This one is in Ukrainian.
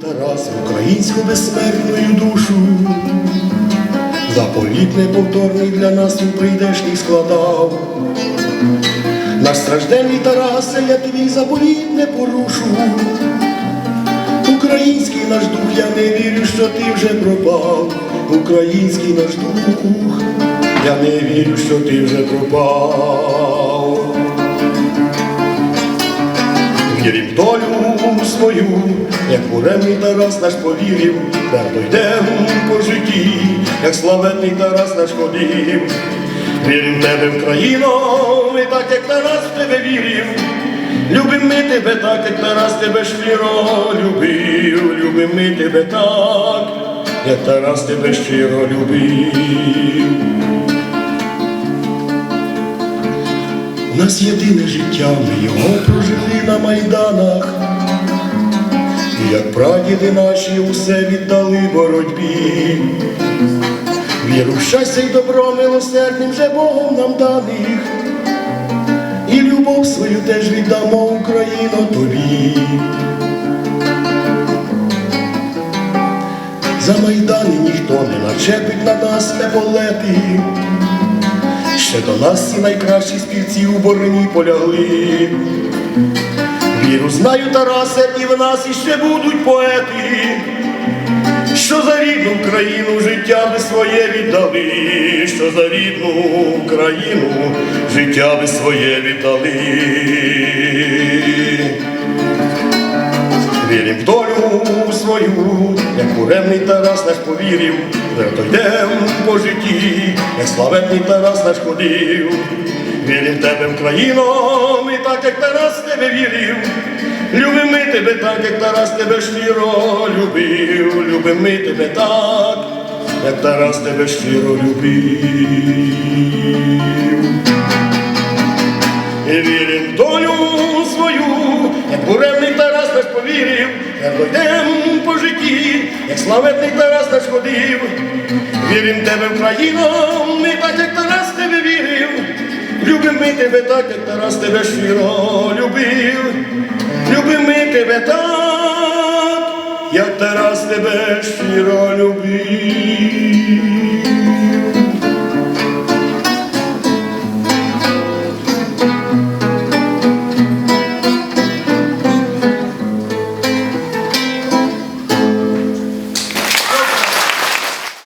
Тарас українську безсмертною душу, заповіт неповторний для нас у прийдешній складав. Наш стражденний Тарасе, я твій заповіт не порушу. Український наш дух, я не вірю, що ти вже пропав. Український наш дух, я не вірю, що ти вже пропав. Вірім долю свою, як буремний Тарас наш повірив, твердо йдем по житті, як славетний Тарас наш ходив. Вірим в тебе в країну, ми так, як Тарас в тебе вірив. Любим ми тебе так, як Тарас тебе щиро любив. Любим ми тебе так, як Тарас тебе щиро любив. У нас єдине життя, ми його прожили на майданах. І прадіди наші усе віддали боротьбі. Віру, в щастя й добро милосердним же Богом нам даних. І любов свою теж віддамо Україно тобі. За майдани ніхто не начепить на нас еполети. Ще до нас ці найкращі співці у бороні полягли. Віру знаю, Тарасе, і в нас іще будуть поети, що за рідну Україну життя би своє віддали, що за рідну Україну життя би своє віддали. Вірим в долю свою, як буремний Тарас наш повірив, твердо йдем по житті, як славетний Тарас наш ходив. Вірим тебе в країну, ми так, як Тарас тебе вірив. Тебе так, як Тарас тебе щиро любив. Любим ми тебе так, як Тарас тебе щиро любив. І вірим долю свою, як буремний Тарас наш повірив, як дойдем по житті, як славетний Тарас наш ходив. Вірим тебе в країну, ми так, як Тарас тебе вірив. Любим ми тебе так, як Тарас тебе щиро любив. Любим ми тебе так, я Тарас тебе щиро любив.